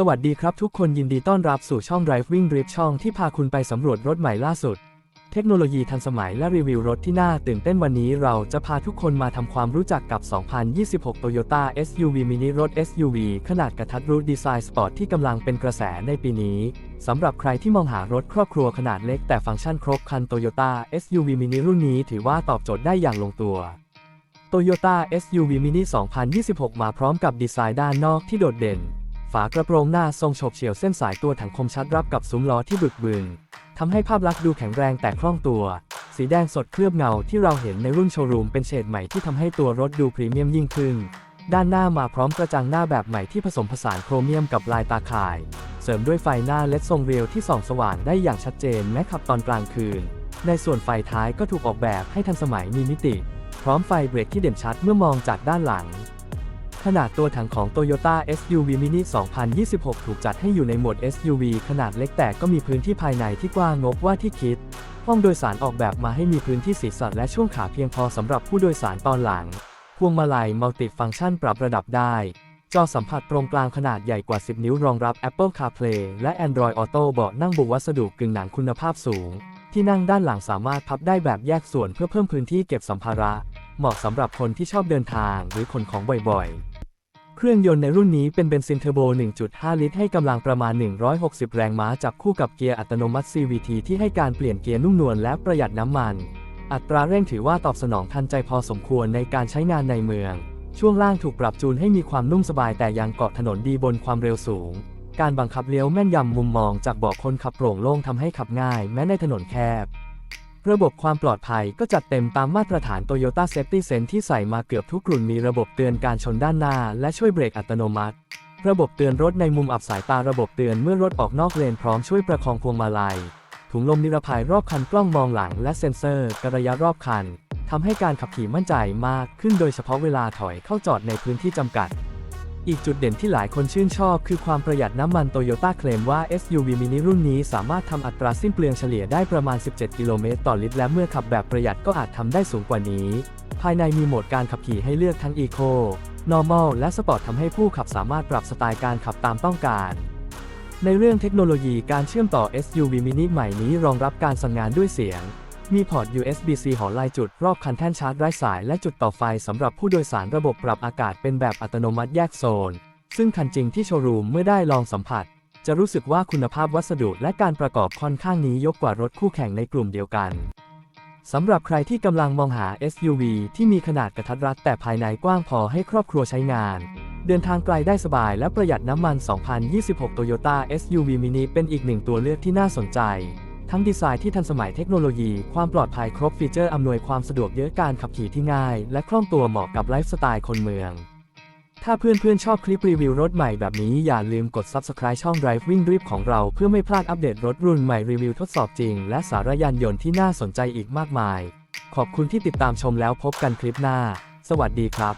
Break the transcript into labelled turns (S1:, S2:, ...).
S1: สวัสดีครับทุกคนยินดีต้อนรับสู่ช่อง Driving Drip ช่องที่พาคุณไปสำรวจรถใหม่ล่าสุด เทคโนโลยีทันสมัยและรีวิวรถที่น่าตื่นเต้นวันนี้เราจะพาทุกคนมาทำความรู้จักกับ 2026 Toyota SUV Mini รถ SUV ขนาดกระทัดรัดดีไซน์สปอร์ตที่กำลังเป็นกระแสในปีนี้สำหรับใครที่มองหารถครอบครัวขนาดเล็กแต่ฟังก์ชันครบครัน Toyota SUV Mini รุ่นนี้ถือว่าตอบโจทย์ได้อย่างลงตัว Toyota SUV Mini 2026 มาพร้อมกับดีไซน์ด้านนอกที่โดดเด่น ฝากระโปรงหน้าทรงโฉบเฉี่ยวเส้นสายตัวถังคมชัดรับกับซุ้มล้อที่บึกบึนทำให้ภาพลักษณ์ดูแข็งแรงแต่คล่องตัว สีแดงสดเคลือบเงาที่เราเห็นในรุ่นโชว์รูมเป็นเฉดใหม่ที่ทำให้ตัวรถดูพรีเมียมยิ่งขึ้น ด้านหน้ามาพร้อมกระจังหน้าแบบใหม่ที่ผสมผสานโครเมียมกับลายตาข่าย เสริมด้วยไฟหน้าเลดทรงเรียวที่ส่องสว่างได้อย่างชัดเจนแม้ขับตอนกลางคืน ในส่วนไฟท้ายก็ถูกออกแบบให้ทันสมัยมีมิติ พร้อมไฟเบรกที่เด่นชัดเมื่อมองจากด้านหลัง ขนาดตัวถังของ Toyota SUV Mini 2026 ถูกจัดให้อยู่ในโหมด SUV ขนาดเล็กแต่ก็มีพื้นที่ภายในที่กว้างงบว่าที่คิด ห้องโดยสารออกแบบมาให้มีพื้นที่ศีรษะและช่วงขาเพียงพอสำหรับผู้โดยสารตอนหลัง พวงมาลัยมัลติฟังก์ชันปรับระดับได้ จอสัมผัสตรงกลางขนาดใหญ่กว่า 10 นิ้วรองรับ Apple CarPlay และ Android Auto เบาะนั่งบุวัสดุกึ่งหนังคุณภาพสูง ที่นั่งด้านหลังสามารถพับได้แบบแยกส่วนเพื่อเพิ่มพื้นที่เก็บสัมภาระ เหมาะสำหรับคนที่ชอบเดินทางหรือขนของบ่อยๆ เครื่องยนต์ในรุ่นนี้เป็นเบนซินเทอร์โบ 1.5 ลิตรให้กำลังประมาณ 160 แรงม้าจับคู่กับเกียร์อัตโนมัติ CVT ที่ให้การเปลี่ยนเกียร์นุ่มนวลและประหยัดน้ำมัน อัตราเร่งถือว่าตอบสนองทันใจพอสมควรในการใช้งานในเมือง ช่วงล่างถูกปรับจูนให้มีความนุ่มสบายแต่ยังเกาะถนนดีบนความเร็วสูง การบังคับเลี้ยวแม่นยำมุมมองจากเบาะคนขับโปร่งโล่งทำให้ขับง่าย แม้ในถนนแคบ ระบบความปลอดภัยก็จัดเต็มตามมาตรฐาน Toyota Safety Sense ที่ใส่มาเกือบทุกรุ่นมีระบบเตือนการชนด้านหน้า และช่วยเบรกอัตโนมัติ ระบบเตือนรถในมุมอับสายตาระบบเตือนเมื่อรถออกนอกเลนพร้อมช่วยประคองพวงมาลัย ถุงลมนิรภัยรอบคันกล้องมองหลัง และเซ็นเซอร์กระยะรอบคันทำให้การขับขี่มั่นใจมากขึ้นโดยเฉพาะเวลาถอยเข้าจอดในพื้นที่จำกัด อีกจุดเด่นที่หลายคนชื่นชอบ คือความประหยัดน้ำมันโตโยต้าเคลมว่า SUV mini รุ่นนี้สามารถทำอัตราสิ้นเปลืองเฉลี่ยได้ประมาณ 17 กิโลเมตรต่อลิตร และเมื่อขับแบบประหยัดก็อาจทำได้สูงกว่านี้ ภายในมีโหมดการขับขี่ให้เลือกทั้ง Eco Normal และ Sport ทำให้ผู้ขับสามารถปรับสไตล์การขับตามต้องการในเรื่องเทคโนโลยีการเชื่อมต่อ SUV mini ใหม่นี้รองรับการสั่งงานด้วยเสียง มีพอร์ต USB-C หอลายจุด รอบคันแท่นชาร์จไร้สายและจุดต่อไฟสำหรับผู้โดยสารระบบปรับอากาศเป็นแบบอัตโนมัติแยกโซน ซึ่งคันจริงที่โชว์รูมเมื่อได้ลองสัมผัส จะรู้สึกว่าคุณภาพวัสดุและการประกอบค่อนข้างนี้ยกกว่ารถคู่แข่งในกลุ่มเดียวกันสำหรับใครที่กำลังมองหา SUV ที่มีขนาดกระทัดรัดแต่ภายในกว้างพอให้ครอบครัวใช้งาน เดินทางไกลได้สบายและประหยัดน้ำมัน 2026 Toyota SUV Mini เป็นอีกหนึ่งตัวเลือกที่น่าสนใจ ทั้งดีไซน์ที่ทันสมัยเทคโนโลยี ความปลอดภัยครบฟีเจอร์อำนวยความสะดวกเยอะการขับขี่ที่ง่าย และคล่องตัวเหมาะกับไลฟ์สไตล์คนเมือง ถ้าเพื่อนๆ ชอบคลิปรีวิวรถใหม่แบบนี้อย่าลืมกด Subscribe ช่อง Driving Drip ของเราเพื่อไม่พลาดอัปเดตรถรุ่นใหม่รีวิวทดสอบจริง และสาระยานยนต์ที่น่าสนใจอีกมากมาย ขอบคุณที่ติดตามชมแล้วพบกันคลิปหน้า สวัสดีครับ